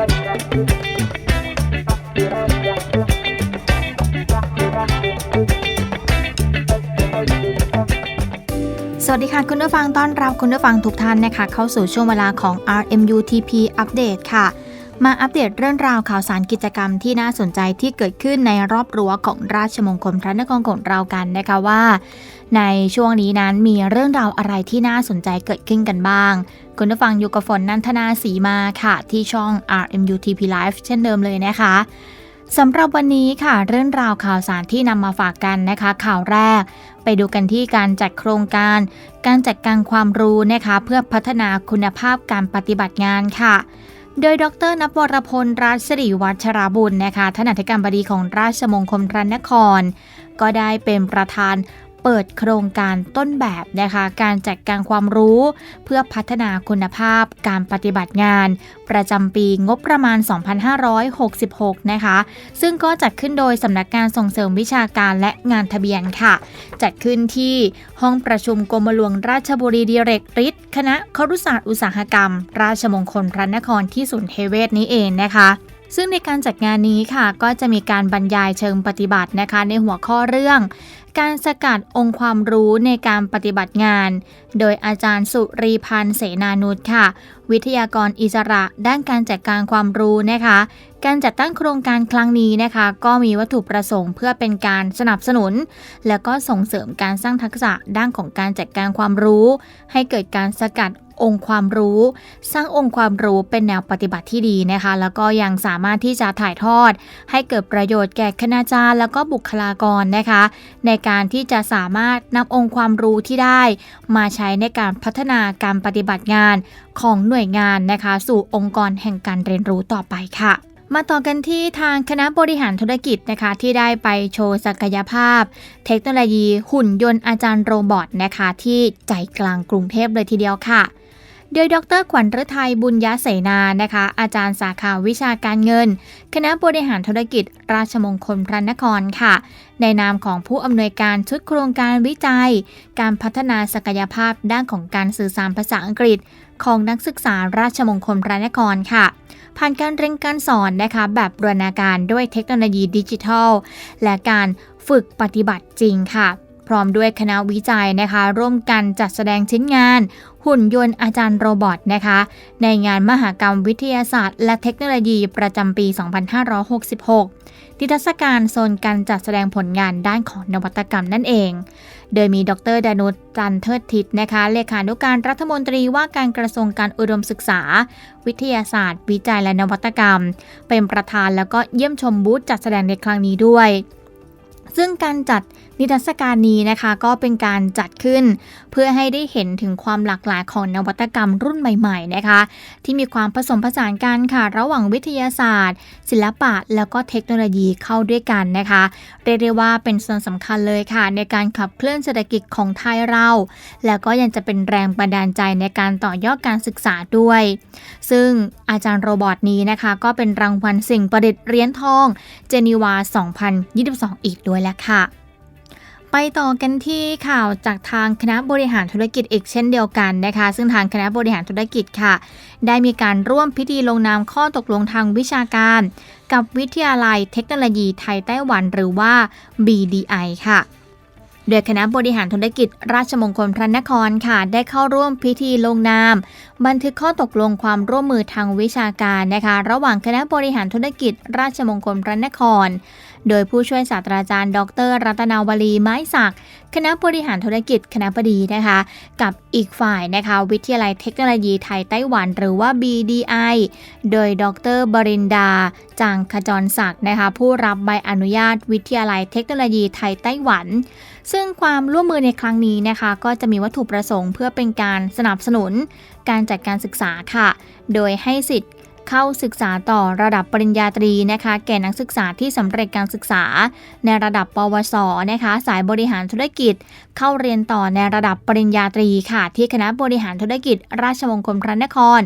สวัสดีค่ะคุณผู้ฟังต้อนรับคุณผู้ฟังทุกท่านนะคะ เข้าสู่ช่วงเวลาของ RMUTP Update ค่ะ มาอัปเดตเรื่องราวข่าวสารกิจกรรมที่น่าสนใจที่เกิดขึ้นในรอบรั้วของราชมงคลพระนครของเรากันนะคะว่า ในช่วงนี้นั้นมีเรื่องราวอะไรที่น่าสนใจเกิดขึ้นกันบ้าง คุณผู้ฟังอยู่กับฝนนันทนาสีมาค่ะ ที่ช่อง RMUTP Live เช่นเดิมเลยนะคะสำหรับวันนี้ค่ะ เรื่องราวข่าวสารที่นำมาฝากกันนะคะ ข่าวแรก ไปดูกันที่การจัดโครงการ การจัดการความรู้นะคะ เพื่อพัฒนาคุณภาพการปฏิบัติงานค่ะ โดยดรนภวรพลราชสิริวัชราบุญนะคะท่านอธิการบดีของราชมงคลพระนคร ก็ได้เป็นประธาน เปิดโครงการต้นแบบนะคะ การจัดการความรู้ เพื่อพัฒนาคุณภาพการปฏิบัติงาน ประจำปีงบประมาณ 2566 นะคะ ซึ่งก็จัดขึ้นโดยสำนักงานส่งเสริมวิชาการและงานทะเบียนค่ะ จัดขึ้นที่ห้องประชุมกรมหลวงราชบุรีดิเรกฤทธิ์คณะครุศาสตร์อุตสาหกรรม ราชมงคลพระนครที่ศูนย์เทเวศนี้เองนะคะซึ่งในการจัดงานนี้ค่ะก็จะมีการบรรยายเชิงปฏิบัตินะคะ ในหัวข้อเรื่อง การสกัดองค์ความรู้ในการปฏิบัติงาน โดยอาจารย์สุรีพันธ์เสนานุชค่ะ วิทยากรอิสระด้านการจัดการความรู้นะคะ การจัดตั้งโครงการครั้งนี้นะคะ ก็มีวัตถุประสงค์เพื่อเป็นการสนับสนุน และก็ส่งเสริมการสร้างทักษะด้านของการจัดการความรู้ ให้เกิดการสกัด องค์ความรู้ สร้างองค์ความรู้เป็นแนวปฏิบัติที่ดีนะคะ แล้วก็ยังสามารถที่จะถ่ายทอด ให้เกิดประโยชน์แก่คณาจารย์ แล้วก็บุคลากรนะคะ ในการที่จะสามารถนำองค์ความรู้ที่ได้ มาใช้ในการพัฒนาการปฏิบัติงานของหน่วยงานนะคะ สู่องค์กรแห่งการเรียนรู้ต่อไปค่ะมาต่อกันที่ทางคณะบริหารธุรกิจนะคะ ที่ได้ไปโชว์ศักยภาพ เทคโนโลยีหุ่นยนต์อาจารย์โรบอทนะคะ ที่ใจกลางกรุงเทพเลยทีเดียวค่ะ โดยดรขวัญฤทัยบุญยเสนานะคะ อาจารย์สาขาวิชาการเงิน คณะบริหารธุรกิจ ราชมงคลพระนครค่ะ ในนามของผู้อำนวยการชุดโครงการวิจัย การพัฒนาศักยภาพด้านของการสื่อสารภาษาอังกฤษ ของนักศึกษาราชมงคลพระนครค่ะ ผ่านการเรียนการสอนนะคะ แบบบรณาการด้วยเทคโนโลยีดิจิทัล และการฝึกปฏิบัติจริงค่ะ พร้อมด้วยคณะวิจัยนะคะ ร่วมกันจัดแสดงชิ้นงาน หุ่นยนต์อาจารย์โรบอทนะคะ ในงานมหกรรมวิทยาศาสตร์ และเทคโนโลยีประจำปี 2566 นิทรรศการโซนการจัดแสดงผลงานด้านของนวัตกรรมนั่นเอง โดยมีดรดานุจันเทิดทิศนะคะ เลขานุการรัฐมนตรีว่าการกระทรวงการอุดมศึกษา วิทยาศาสตร์ วิจัยและนวัตกรรม เป็นประธานแล้วก็เยี่ยมชมบูธจัดแสดงในครั้งนี้ด้วยซึ่งการจัด นิทรรศการนี้นะคะก็เป็นการจัดขึ้น เพื่อให้ได้เห็นถึงความหลากหลายของนวัตกรรมรุ่นใหม่ๆนะคะ ที่มีความผสมผสานกันค่ะ ระหว่างวิทยาศาสตร์ ศิลปะแล้วก็เทคโนโลยีเข้าด้วยกันนะคะเรียกได้ว่าเป็นส่วนสำคัญเลยค่ะ ในการขับเคลื่อนเศรษฐกิจของไทยเรา แล้วก็ยังจะเป็นแรงบันดาลใจในการต่อยอดการศึกษาด้วย ซึ่งอาจารย์โรบอทนี้นะคะ ก็เป็นรางวัลสิ่งประดิษฐ์เหรียญทอง เจนีวา 2022 อีกด้วยแหละค่ะ ไปต่อกันที่ข่าวจากทางคณะบริหารธุรกิจอีกเช่นเดียวกันนะคะ ซึ่งทางคณะบริหารธุรกิจค่ะ ได้มีการร่วมพิธีลงนามข้อตกลงทางวิชาการ กับวิทยาลัยเทคโนโลยีไทยไต้หวันหรือว่า BDI ค่ะ โดยคณะบริหารธุรกิจราชมงคลพระนครค่ะ ได้เข้าร่วมพิธีลงนาม บันทึกข้อตกลงความร่วมมือทางวิชาการนะคะ ระหว่างคณะบริหารธุรกิจราชมงคลพระนคร โดยผู้ช่วยศาสตราจารย์ ดร รัตนาวลีไม้ศักดิ์คณะบริหารธุรกิจคณะบดีนะคะ กับอีกฝ่ายนะคะ วิทยาลัยเทคโนโลยีไทยไต้หวัน หรือว่า BDI โดยดรบรินดา จางขจรศักดิ์นะคะ ผู้รับใบอนุญาตวิทยาลัยเทคโนโลยีไทยไต้หวัน ซึ่งึ่งความร่วมมือในครั้งนี้นะคะ ก็จะมีวัตถุประสงค์เพื่อเป็นการสนับสนุนการจัดการศึกษาค่ะ โดยให้สิทธิ์ เข้าศึกษาต่อระดับปริญญาตรีนะคะ แก่นักศึกษาที่สำเร็จการศึกษา ในระดับปวสนะคะ สายบริหารธุรกิจ เข้าเรียนต่อในระดับปริญญาตรีค่ะ ที่คณะบริหารธุรกิจ ราชมงคลพระนคร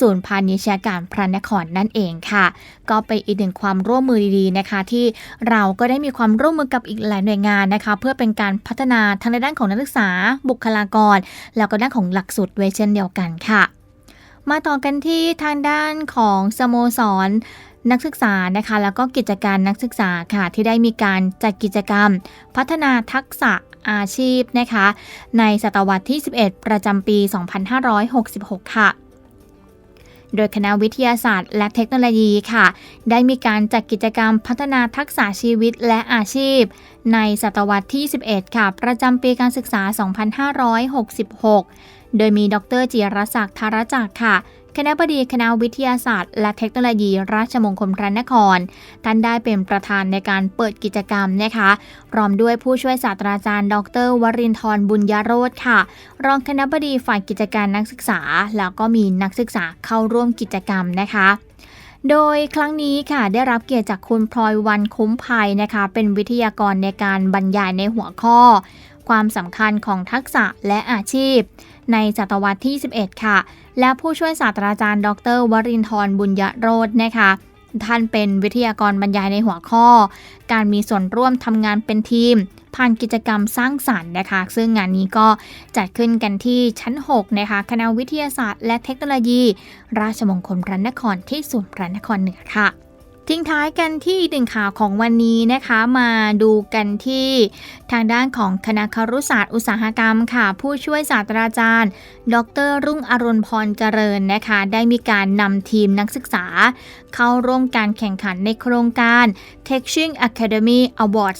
ศูนย์พาณิชยการพระนครนั่นเองค่ะ ก็เป็นอีกหนึ่งความร่วมมือดีๆนะคะ ที่เราก็ได้มีความร่วมมือกับอีกหลายหน่วยงานนะคะ เพื่อเป็นการพัฒนาทั้งในด้านของนักศึกษาบุคลากร แล้วก็ด้านของหลักสูตรด้วยเช่นเดียวกันค่ะ มาต่อกันที่ทางด้านของสโมสรนักศึกษานะคะ แล้วก็กิจการนักศึกษาค่ะ ที่ได้มีการจัดกิจกรรม พัฒนาทักษะอาชีพนะคะ ในศตวรรษที่ 11 ประจำปี 2566 ค่ะโดยคณะวิทยาศาสตร์และเทคโนโลยีค่ะ ได้มีการจัดกิจกรรมพัฒนาทักษะชีวิตและอาชีพ ในศตวรรษที่ 11 ค่ะ ประจำปีการศึกษา 2566 โดยมีดรจิรศักดิ์ธารจักรค่ะ คณะบดีคณะวิทยาศาสตร์ และเทคโนโลยีราชมงคลพระนคร ท่านได้เป็นประธานในการเปิดกิจกรรมนะคะพร้อมด้วยผู้ช่วยศาสตราจารย์ ดร วรินทร์บุญยโรธค่ะ รองคณะบดีฝ่ายกิจการนักศึกษา แล้วก็มีนักศึกษาเข้าร่วมกิจกรรมนะคะโดยครั้งนี้ค่ะได้รับเกียรติจากคุณพลอยวันคุ้มภัยนะคะ เป็นวิทยากรในการบรรยายในหัวข้อ ความสำคัญของทักษะและอาชีพ ในศตวรรษที่ 11 ค่ะ และผู้ช่วยศาสตราจารย์ ดร วรินทร์บุญยโรธนะคะท่านเป็นวิทยากรบรรยายในหัวข้อ การมีส่วนร่วมทำงานเป็นทีม ผ่านกิจกรรมสร้างสรรค์นะคะ ซึ่งงานนี้ก็จัดขึ้นกันที่ชั้น 6 นะคะ คณะวิทยาศาสตร์และเทคโนโลยี ราชมงคลพระนครที่ศูนย์พระนครเหนือค่ะ ทิ้งท้ายกันที่อีกหนึ่งข่าวของวันนี้นะคะมาดูกันที่ทางด้านของคณะครุศาสตร์อุตสาหกรรมค่ะ ผู้ช่วยศาสตราจารย์ ดร รุ่งอรุณพรเจริญนะคะ ได้มีการนำทีมนักศึกษา เข้าร่วมการแข่งขันในโครงการ Teaching Academy Award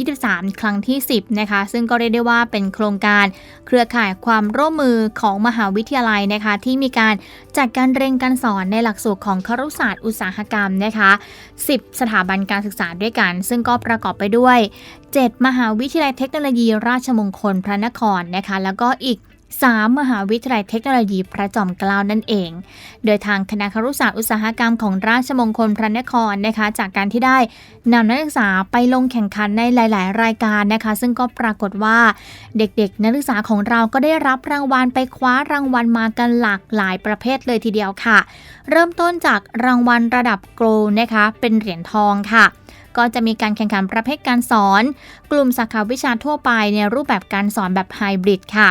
2023 ครั้งที่ 10 นะคะ ซึ่งก็เรียกได้ว่าเป็นโครงการเครือข่ายความร่วมมือของมหาวิทยาลัยนะคะ ที่มีการจัดการเรียนการสอนในหลักสูตรของครุศาสตร์อุตสาหกรรมนะคะ10 สถาบันการศึกษาด้วยกัน ซึ่งก็ประกอบไปด้วย 7 มหาวิทยาลัยเทคโนโลยีราชมงคลพระนครนะคะ แล้วก็อีก 3 มหาวิทยาลัยเทคโนโลยีพระจอมเกล้านั่นเอง โดยทางคณะครุศาสตร์อุตสาหกรรมของราชมงคลพระนครนะคะ จากการที่ได้นำนักศึกษาไปลงแข่งขันในหลาย ๆ รายการนะคะ ซึ่งก็ปรากฏว่าเด็ก ๆ นักศึกษาของเราก็ได้รับรางวัลไปคว้ารางวัลมากันหลากหลายประเภทเลยทีเดียวค่ะ เริ่มต้นจากรางวัลระดับโกลนะคะ เป็นเหรียญทองค่ะก็จะมีการแข่งขันประเภทการสอน กลุ่มสาขาวิชาทั่วไปในรูปแบบการสอนแบบไฮบริดค่ะ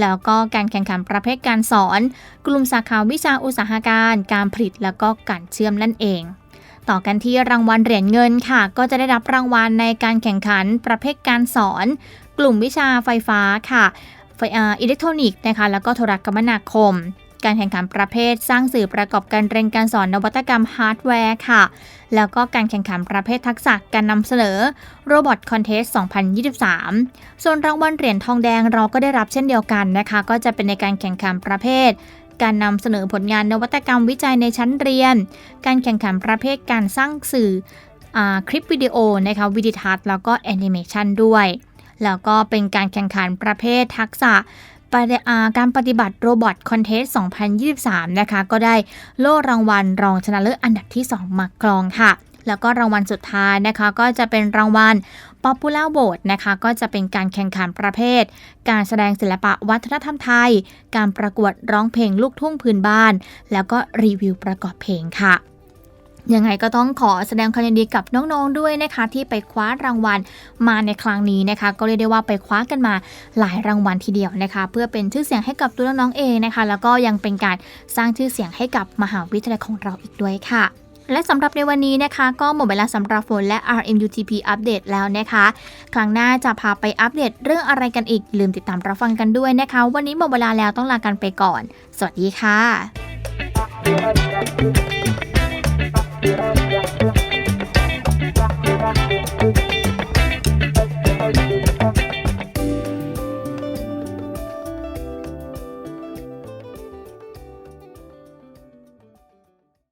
แล้วก็การแข่งขันประเภทการสอน กลุ่มสาขาวิชาอุตสาหการ การผลิตแล้วก็การเชื่อมนั่นเอง ต่อกันที่รางวัลเหรียญเงินค่ะ ก็จะได้รับรางวัลในการแข่งขันประเภทการสอน กลุ่มวิชาไฟฟ้าค่ะไฟอิเล็กทรอนิกส์นะคะแล้วก็โทรคมนาคม การแข่งขันประเภทสร้างสื่อประกอบการเรียนการสอนนวัตกรรมฮาร์ดแวร์ค่ะ แล้วก็การแข่งขันประเภททักษะการนำเสนอ Robot Contest 2023 ส่วนรางวัลเหรียญทองแดงเราก็ได้รับเช่นเดียวกันนะคะ ก็จะเป็นในการแข่งขันประเภทการนำเสนอผลงานนวัตกรรมวิจัยในชั้นเรียน การแข่งขันประเภทการสร้างสื่ออคลิปวิดีโอนะคะวิดีทัศน์แล้วก็แอนิเมชันด้วย แล้วก็เป็นการแข่งขันประเภททักษะ การปฏิบัติโรบอทคอนเทส2023 นะคะ ก็ได้โล่รางวัลรองชนะเลิศอันดับที่ 2 มาครองค่ะ แล้วก็รางวัลสุดท้ายนะคะ ก็จะเป็นรางวัล Popular Vote นะคะ ก็จะเป็นการแข่งขันประเภท การแสดงศิลปะวัฒนธรรมไทย การประกวดร้องเพลงลูกทุ่งพื้นบ้าน แล้วก็รีวิวประกอบเพลงค่ะ ยังไงก็ต้องขอแสดงความยินดีกับน้องๆด้วยนะคะ ที่ไปคว้ารางวัลมาในครั้งนี้นะคะ ก็เรียกได้ว่าไปคว้ากันมาหลายรางวัลทีเดียวนะคะ เพื่อเป็นชื่อเสียงให้กับตัวน้องๆเองนะคะ แล้วก็ยังเป็นการสร้างชื่อเสียงให้กับมหาวิทยาลัยของเราอีกด้วยค่ะและสำหรับในวันนี้นะคะ ก็หมดเวลาสำหรับฝนและ RMUTP อัปเดตแล้วนะคะ ครั้งหน้าจะพาไปอัปเดตเรื่องอะไรกันอีก ลืมติดตามรับฟังกันด้วยนะคะ วันนี้หมดเวลาแล้วต้องลากันไปก่อน สวัสดีค่ะ